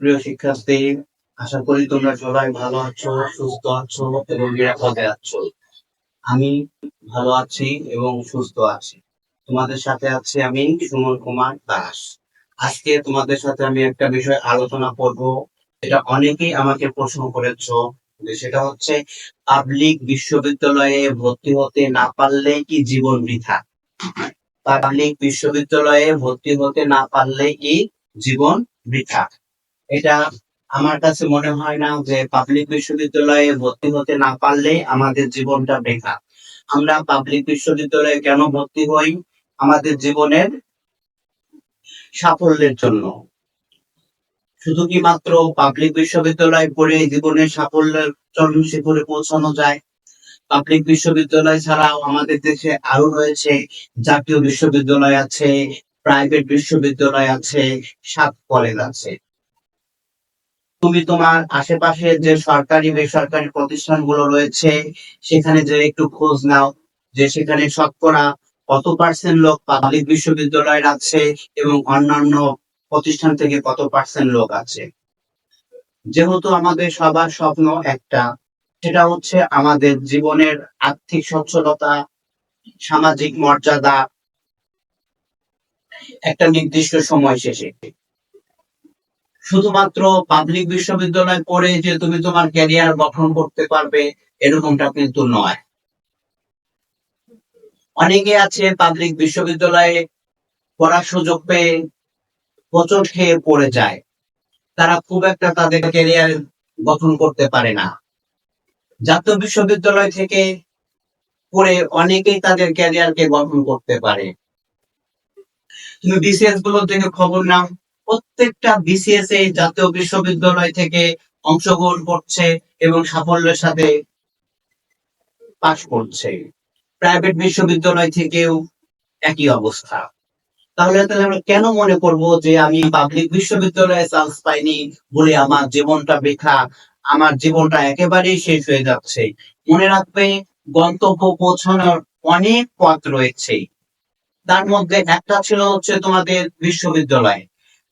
সুপ্রিয় শিক্ষার্থী, আশা করি তোমরা সবাই ভালো আছো, সুস্থ আছো এবং নিরাপদে আছো। আমি ভালো আছি এবং সুস্থ আছি। তোমাদের সাথে আছি আমি সুমন কুমার দাস। আজকে তোমাদের সাথে আমি একটা বিষয় আলোচনা করব। এটা অনেকেই আমাকে প্রশ্ন করেছ যে সেটা হচ্ছে পাবলিক বিশ্ববিদ্যালয়ে ভর্তি হতে না পারলে কি জীবন বৃথা? পাবলিক বিশ্ববিদ্যালয়ে ভর্তি হতে না পারলে কি জীবন বৃথা? এটা আমার কাছে মনে হয় না যে পাবলিক বিশ্ববিদ্যালয়ে ভর্তি হতে না পারলে আমাদের জীবনটা বেকার। আমরা পাবলিক বিশ্ববিদ্যালয়ে কেন ভর্তি হই? আমাদের জীবনের সাফল্যের জন্য। শুধু কি মাত্র পাবলিক বিশ্ববিদ্যালয় পড়ে জীবনের সাফল্যের চরম শিখরে পৌঁছানো যায়? পাবলিক বিশ্ববিদ্যালয় ছাড়াও আমাদের দেশে আরও রয়েছে, জাতীয় বিশ্ববিদ্যালয় আছে প্রাইভেট বিশ্ববিদ্যালয় আছে, সাত কলেজ আছে। তুমি তোমার আশেপাশে যে সরকারি, বেসরকারি প্রতিষ্ঠানগুলো রয়েছে, সেখানে যে একটু খোঁজ নাও, যে সেখানে শতকরা কত পার্সেন্ট লোক পাবলিক বিশ্ববিদ্যালয়ের আছে এবং অন্যান্য প্রতিষ্ঠান থেকে কত পার্সেন্ট লোক আছে। যেহেতু আমাদের সবার স্বপ্ন একটা, সেটা হচ্ছে আমাদের জীবনের আর্থিক সচ্ছলতা সামাজিক মর্যাদা, একটা নির্দিষ্ট সময় শেষে। শুধুমাত্র পাবলিক বিশ্ববিদ্যালয় পড়ে যে তুমি তোমার ক্যারিয়ার গঠন করতে পারবে, এরকমটা কিন্তু নয়। অনেকে আছে পাবলিক বিশ্ববিদ্যালয়ে পড়ার সুযোগ পেয়ে হোঁচট খেয়ে পড়ে যায়। তারা খুব একটা তাদের ক্যারিয়ার গঠন করতে পারে না। জাতীয় বিশ্ববিদ্যালয় থেকে পড়ে অনেকেই তাদের ক্যারিয়ারকে গঠন করতে পারে। তুমি বিসিএসগুলো থেকে খবর নাও। প্রত্যেকটা বিসিএস এ জাতীয় বিশ্ববিদ্যালয় থেকে অংশগ্রহণ করছে এবং সাফল্যের সাথে পাশ করছে। প্রাইভেট বিশ্ববিদ্যালয় থেকেও একই অবস্থা। তাহলে তাহলে আমরা কেন মনে করব যে আমি পাবলিক বিশ্ববিদ্যালয়ে চান্স পাইনি বলে আমার জীবনটা বেখা আমার জীবনটা একেবারেই শেষ হয়ে যাচ্ছে? মনে রাখবে, গন্তব্য পৌঁছানোর অনেক পথ রয়েছে। তার মধ্যে একটা ছিল হচ্ছে তোমাদের বিশ্ববিদ্যালয়।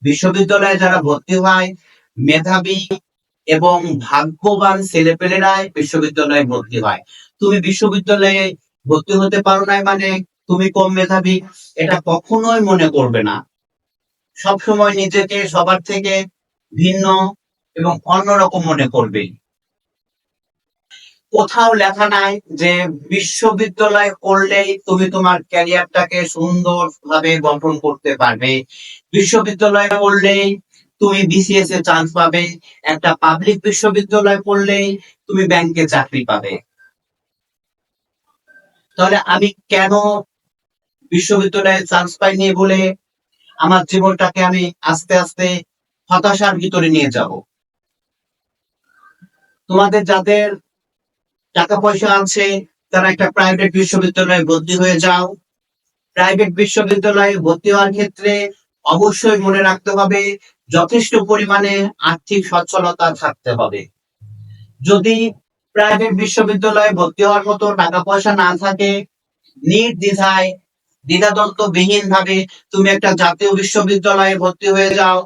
বিশ্ববিদ্যালয়ে যারা ভর্তি হয়, মেধাবী এবং ভাগ্যবান ছেলেপেলেরাই বিশ্ববিদ্যালয়ে ভর্তি হয়। তুমি বিশ্ববিদ্যালয়ে ভর্তি হতে পারো না মানে তুমি কম মেধাবী, এটা কখনোই মনে করবে না। সবসময় নিজেকে সবার থেকে ভিন্ন এবং অন্যরকম মনে করবে। কোথাও লেখা নাই যে বিশ্ববিদ্যালয় করলেই তুমি তোমার ক্যারিয়ারটাকে সুন্দর ভাবে গঠন করতে পারবে। বিশ্ববিদ্যালয় করলেই তুমি বিসিএস এ চান্স পাবে, একটা পাবলিক বিশ্ববিদ্যালয় পড়লেই তুমি ব্যাংকে চাকরি পাবে। তাহলে আমি কেন বিশ্ববিদ্যালয়ে চান্স পাইনি বলে আমার জীবনটাকে আমি আস্তে আস্তে হতাশার ভিতরে নিয়ে যাব? তোমাদের যাদের টাকা পয়সা আছে, তারা একটা প্রাইভেট বিশ্ববিদ্যালয়ে ভর্তি হয়ে যাও। প্রাইভেট বিশ্ববিদ্যালয়ে ভর্তি হওয়ার ক্ষেত্রে অবশ্যই মনে রাখতে হবে, যথেষ্ট পরিমাণে আর্থিক সচ্ছলতা থাকতে হবে। যদি প্রাইভেট বিশ্ববিদ্যালয়ে ভর্তি হওয়ার মতো টাকা পয়সা না থাকে, নির্দ্বিধায় দ্বিধাদ্বন্দ্ব বিহীন ভাবে তুমি একটা জাতীয় বিশ্ববিদ্যালয়ে ভর্তি হয়ে যাও।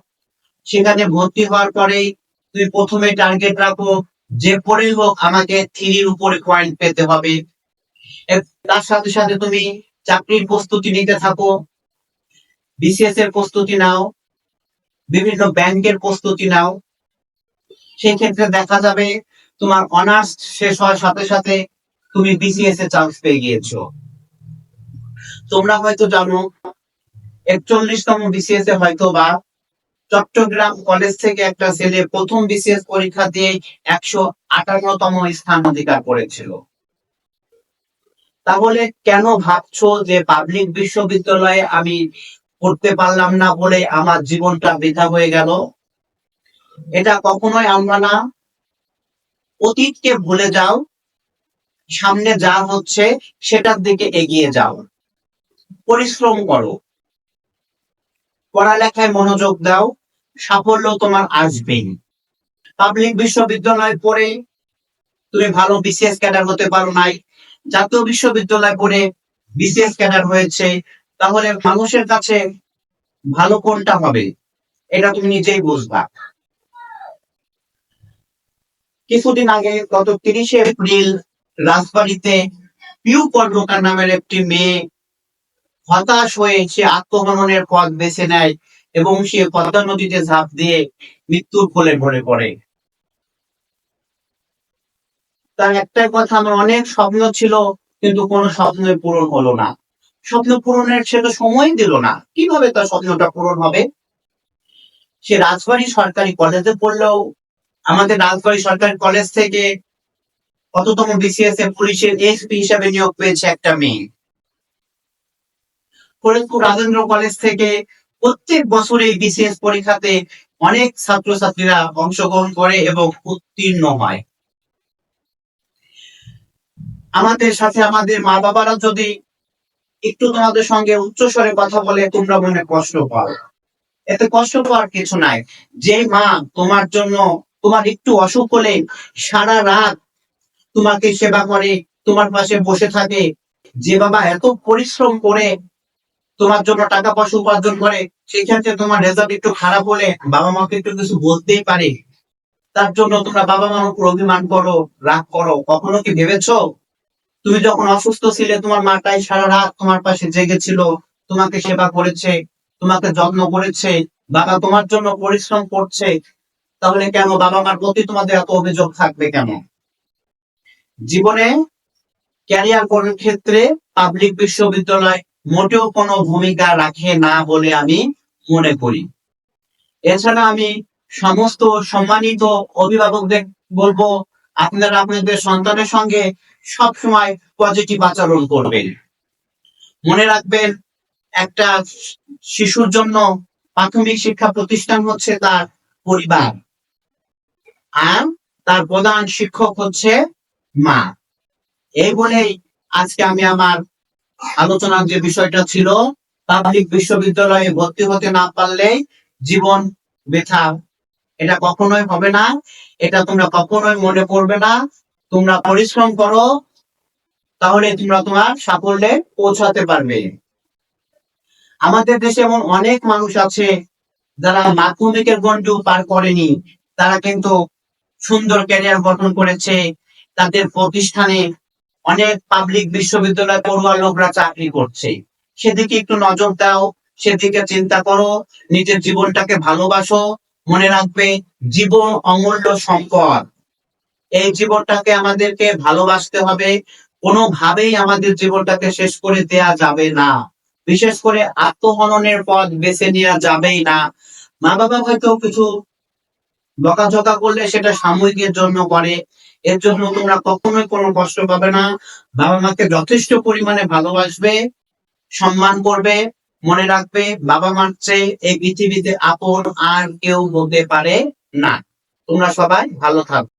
সেখানে ভর্তি হওয়ার পরেই তুমি প্রথমে টার্গেট রাখো যে পরেই হোক আমাকে থ্রির উপরে পয়েন্ট পেতে হবে। তার সাথে সাথে তুমি চাকরির প্রস্তুতি নিতে থাকো বিসিএস এর প্রস্তুতি নাও, বিভিন্ন ব্যাংকের প্রস্তুতি নাও। সেই ক্ষেত্রে দেখা যাবে তোমার অনার্স শেষ হওয়ার সাথে সাথে তুমি বিসিএস এ চান্স পেয়ে গিয়েছো। তোমরা হয়তো জানো, একচল্লিশতম বিসিএস এ হয়তো বা চট্টগ্রাম কলেজ থেকে একটা ছেলে প্রথম বিসিএস পরীক্ষা দিয়ে একশো আটান্নতম স্থান অধিকার করেছিল। তাহলে কেন ভাবছ যে পাবলিক বিশ্ববিদ্যালয়ে আমি পড়তে পারলাম না বলে আমার জীবনটা বৃথা হয়ে গেল? এটা কখনোই আমরা না। অতীতকে ভুলে যাও। সামনে যা হচ্ছে সেটার দিকে এগিয়ে যাও। পরিশ্রম করো। পড়ালেখায় মনোযোগ দাও। সাফল্য তোমার আসবেই। পাবলিক বিশ্ববিদ্যালয় পড়ে তুমি ভালো বিসিএস ক্যাডার হতে পারো নাই। জাতীয় বিশ্ববিদ্যালয় পড়ে বিসিএস ক্যাডার হয়েছে, তাহলে মানুষের কাছে ভালো কোনটা হবে? এটা তুমি নিজেই বুঝবা। কিছুদিন আগে, গত তিরিশে এপ্রিল, রাজবাড়িতে পিউ কর্মকার নামের একটি মেয়ে হতাশ হয়ে সে আত্মহননের পথ বেছে নেয়। এবং সে পদ্মা নদীতে ঝাঁপ দিয়ে মৃত্যুর কোলে ভরে পড়ে। তার একটাই কথা, আমার অনেক স্বপ্ন ছিল, কিন্তু কোনো স্বপ্নই পূরণ হলো না। স্বপ্ন পূরণের সে তো সময় দিল না। কীভাবে তার স্বপ্নটা পূরণ হবে? সে রাজবাড়ী সরকারি কলেজে পড়লেও, আমাদের রাজবাড়ি সরকারি কলেজ থেকে কততম বিসিএস এ পুলিশের এসপি হিসাবে নিয়োগ পেয়েছে একটা মেয়ে। ফরিদপুর রাজেন্দ্র কলেজ থেকে প্রত্যেক বছরে বিসিএস পরীক্ষাতে অনেক ছাত্রছাত্রীরা অংশগ্রহণ করে এবং উত্তীর্ণ হয়। আমাদের সাথে আমাদের মা বাবারা যদি একটু তোমাদের সঙ্গে উচ্চস্বরে কথা বলে তোমরা মনে কষ্ট পাও। এতে কষ্ট পাওয়ার কিছু নাই। যে মা তোমার জন্য তোমার একটু অসুখ হলে সারা রাত তোমাকে সেবা করে, তোমার পাশে বসে থাকে, যে বাবা এত পরিশ্রম করে তোমার জন্য টাকা পয়সা উপার্জন করে, সেই ক্ষেত্রে তোমার রেজাল্ট একটু খারাপ হলে বাবা মাকে একটু কিছু বলতেই পারে। তার জন্য তোমরা বাবা মার উপর অভিমান করো, রাগ করো। কখনো কি ভেবেছো? তুমি যখন অসুস্থ ছিলে, তোমার মাটাই সারা রাত তোমার পাশে জেগেছিল, তোমাকে সেবা করেছে, তোমাকে যত্ন করেছে, বাবা তোমার জন্য পরিশ্রম করছে, তাহলে কেন বাবা মার প্রতি তোমাদের এত অভিযোগ থাকবে কেন? জীবনে ক্যারিয়ার করার ক্ষেত্রে পাবলিক বিশ্ববিদ্যালয় মোটেও কোনো ভূমিকা রাখে না বলে আমি মনে করি। এছাড়া আমি সমস্ত সম্মানিত অভিভাবকদের বলব, আপনারা আপনাদের সন্তানের সঙ্গে সব সময় পজিটিভ আচরণ করবেন। মনে রাখবেন, একটা শিশুর জন্য প্রাথমিক শিক্ষা প্রতিষ্ঠান হচ্ছে তার পরিবার আর তার প্রধান শিক্ষক হচ্ছে মা। এই বলেই আজকে আমি আমার আলোচনার যে বিষয়টা ছিল পাবলিক বিশ্ববিদ্যালয়ে ভর্তি হতে না পারলে জীবন বৃথা। এটা কখনোই হবে না, এটা তোমরা কখনোই মনে করবে না। তোমরা পরিশ্রম করো, তাহলে তোমরা তোমার সাফল্যে পৌঁছাতে পারবে। আমাদের দেশে এমন অনেক মানুষ আছে, যারা মাধ্যমিকের গন্ডিও পার করেনি। তারা কিন্তু সুন্দর ক্যারিয়ার গঠন করেছে, তাদের প্রতিষ্ঠানে অনেক পাবলিক বিশ্ববিদ্যালয় পড়ুয়া লোকরা চাকরি করছে। সেদিকে একটু নজর দাও, সেদিকে চিন্তা করো, নিজের জীবনটাকে ভালোবাসো, মনে রাখবে জীবন অমূল্য সম্পদ। এই জীবনটাকে আমাদেরকে ভালোবাসতে হবে, কোনোভাবেই আমাদের জীবনটাকে শেষ করে দেয়া যাবে না। বিশেষ করে আত্মহননের পথ বেছে নেওয়া যাবেই না। মা বাবা হয়তো কিছু বকাঝকা করলে সেটা সাময়িকের জন্য করে। এর জন্য তোমরা কখনোই কোনো কষ্ট পাবে না। বাবা মাকে যথেষ্ট পরিমাণে ভালোবাসবে, সম্মান করবে, মনে রাখবে বাবা মার চেয়ে এই পৃথিবীতে আপন আর কেউ হতে পারে না। তোমরা সবাই ভালো থাকো।